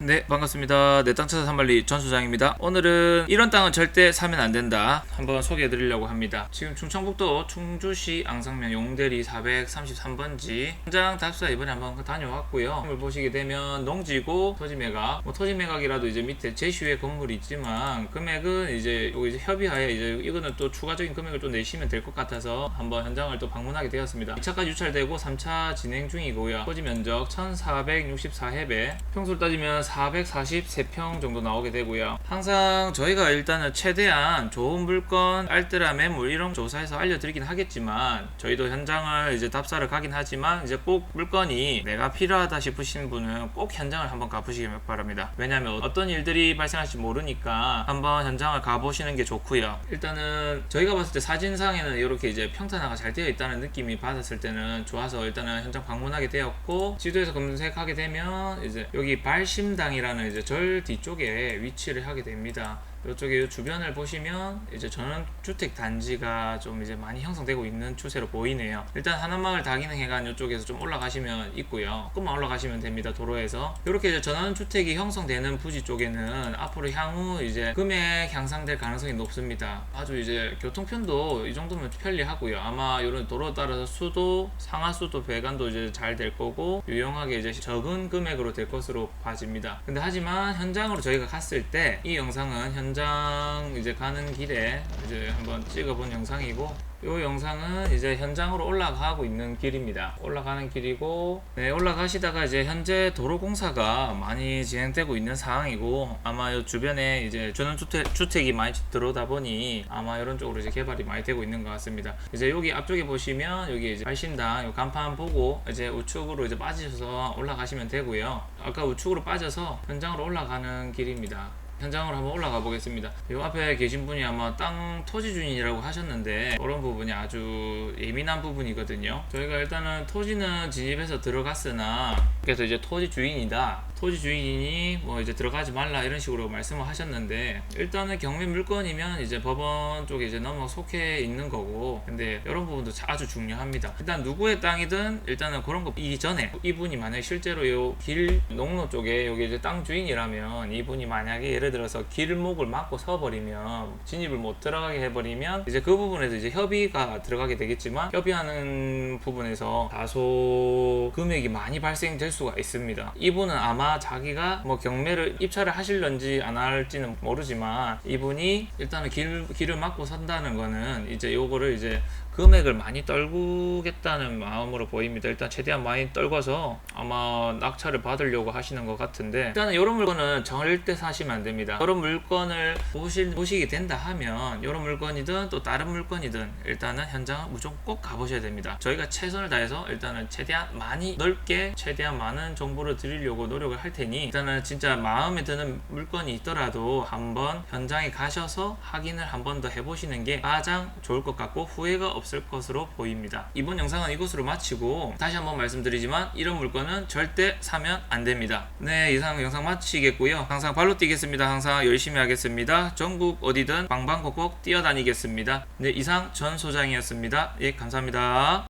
네 반갑습니다. 내 땅 찾아 산말리 전소장입니다. 오늘은 이런 땅은 절대 사면 안 된다. 한번 소개해 드리려고 합니다. 지금 충청북도 충주시 앙상면 용대리 433번지 현장 답사 이번에 한번 다녀왔고요. 건물 보시게 되면 농지고 토지 매각. 뭐 토지 매각이라도 이제 밑에 제시의 건물이 있지만 금액은 이제 요거 이제 협의하에 이제 이거는 또 추가적인 금액을 또 내시면 될 것 같아서 한번 현장을 또 방문하게 되었습니다. 2차까지 유찰되고 3차 진행 중이고요. 토지 면적 1464해배. 평수를 따지면 443평 정도 나오게 되고요. 항상 저희가 일단은 최대한 좋은 물건, 알뜰한 매물 이런 조사해서 알려드리긴 하겠지만 저희도 현장을 이제 답사를 가긴 하지만 이제 꼭 물건이 내가 필요하다 싶으신 분은 꼭 현장을 한번 가보시기 바랍니다. 왜냐하면 어떤 일들이 발생할지 모르니까 한번 현장을 가보시는 게 좋고요. 일단은 저희가 봤을 때 사진상에는 이렇게 이제 평탄화가 잘 되어 있다는 느낌이 받았을 때는 좋아서 일단은 현장 방문하게 되었고 지도에서 검색하게 되면 이제 여기 발심 당이라는 이제 절 뒤쪽에 위치를 하게 됩니다. 이쪽에 이 주변을 보시면 이제 전원주택 단지가 좀 이제 많이 형성되고 있는 추세로 보이네요. 일단 하남마을 다기능해관 이쪽에서 좀 올라가시면 있고요. 조금만 올라가시면 됩니다. 도로에서 이렇게 이제 전원주택이 형성되는 부지 쪽에는 앞으로 향후 이제 금액 향상될 가능성이 높습니다. 아주 이제 교통편도 이 정도면 편리하고요. 아마 이런 도로 따라서 수도 상하수도 배관도 이제 잘 될 거고 유용하게 이제 적은 금액으로 될 것으로 봐집니다. 근데 하지만 현장으로 저희가 갔을 때 이 영상은 현장 이제 가는 길에 이제 한번 찍어본 영상이고 이 영상은 이제 현장으로 올라가고 있는 길입니다. 올라가는 길이고, 네, 올라가시다가 이제 현재 도로 공사가 많이 진행되고 있는 상황이고, 아마 이 주변에 이제 전원 주택, 주택이 많이 들어오다 보니 아마 이런 쪽으로 이제 개발이 많이 되고 있는 것 같습니다. 이제 여기 앞쪽에 보시면 여기 이제 발신당 요 간판 보고 이제 우측으로 이제 빠지셔서 올라가시면 되고요. 아까 우측으로 빠져서 현장으로 올라가는 길입니다. 현장으로 한번 올라가 보겠습니다. 이 앞에 계신 분이 아마 땅 토지 주인이라고 하셨는데 그런 부분이 아주 예민한 부분이거든요. 저희가 일단은 토지는 진입해서 들어갔으나 그래서 이제 토지 주인이다. 토지 주인이 뭐 이제 들어가지 말라 이런 식으로 말씀을 하셨는데 일단은 경매 물건이면 이제 법원 쪽에 이제 넘어 속해 있는 거고 근데 이런 부분도 아주 중요합니다. 일단 누구의 땅이든 일단은 그런 거 이전에 이분이 만약에 실제로 요길 농로 쪽에 여기 이제 땅 주인이라면 이분이 만약에 예를 들어서 길목을 막고 서버리면 진입을 못 들어가게 해버리면 이제 그 부분에서 이제 협의가 들어가게 되겠지만 협의하는 부분에서 다소 금액이 많이 발생될 수가 있습니다. 이분은 아마 자기가 뭐 경매를 입찰을 하실런지 안 할지는 모르지만 이분이 일단은 길, 길을 막고 선다는 거는 이제 요거를 이제 금액을 많이 떨구겠다는 마음으로 보입니다. 일단 최대한 많이 떨궈서 아마 낙찰을 받으려고 하시는 것 같은데 일단은 이런 물건은 절대 사시면 안 됩니다. 이런 물건을 보실, 보시게 된다 하면 이런 물건이든 또 다른 물건이든 일단은 현장을 무조건 꼭 가보셔야 됩니다. 저희가 최선을 다해서 일단은 최대한 많이 넓게 최대한 많은 정보를 드리려고 노력을 할 테니 일단은 진짜 마음에 드는 물건이 있더라도 한번 현장에 가셔서 확인을 한 번 더 해보시는 게 가장 좋을 것 같고 후회가 없을 것으로 보입니다. 이번 영상은 이것으로 마치고 다시 한번 말씀드리지만 이런 물건은 절대 사면 안 됩니다. 네 이상 영상 마치겠고요. 항상 발로 뛰겠습니다. 항상 열심히 하겠습니다. 전국 어디든 방방곡곡 뛰어다니겠습니다. 네 이상 전 소장이었습니다. 예 감사합니다.